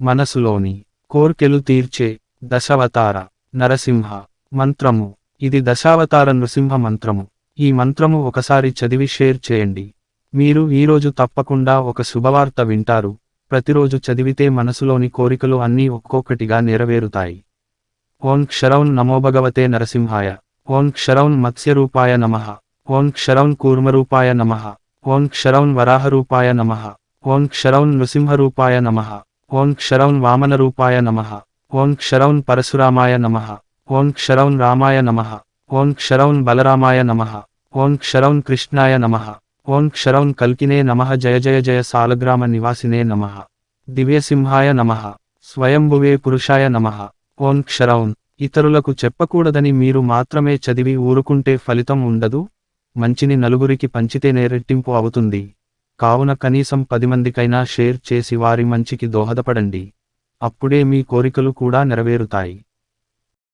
మనసులోని కోర్కెలు తీర్చే దశావతార నరసింహ మంత్రము. ఇది దశావతార నృసింహ మంత్రము. ఈ మంత్రము ఒకసారి చదివి షేర్ చేయండి. మీరు ఈరోజు తప్పకుండా ఒక శుభవార్త వింటారు. ప్రతిరోజు చదివితే మనసులోని కోరికలు అన్నీ ఒక్కొక్కటిగా నెరవేరుతాయి. ఓం క్షరౌన్ నమోభగవతే నరసింహాయ. ఓం క్షరౌన్ మత్స్యరూపాయ నమః. ఓం క్షరౌన్ కూర్మరూపాయ నమః. ఓం క్షరౌన్ వరాహరూపాయ నమః. ఓం క్షరౌన్ నృసింహరూపాయ నమః. ఓం క్షరౌన్ వామనరూపాయ నమః. ఓం క్షరౌన్ పరశురామాయ నమః. ఓం క్షరౌన్ రామాయ నమః. ఓం క్షరౌన్ బలరామాయ నమః. ఓం క్షరౌన్ కృష్ణాయ నమః. ఓం క్షరౌన్ కల్కినే నమః. జయ జయ జయ సాలగ్రామ నివాసినే నమః. దివ్యసింహాయ నమః. స్వయంభువే పురుషాయ నమః. ఓం క్షరౌన్. ఇతరులకు చెప్పకూడదని మీరు మాత్రమే చదివి ఊరుకుంటే ఫలితం ఉండదు. మంచిని నలుగురికి పంచితేనే రెట్టింపు అవుతుంది. కావున కనీసం పది మందికైనా షేర్ చేసి వారి మంచికి దోహదపడండి. అప్పుడే మీ కోరికలు కూడా నెరవేరుతాయి.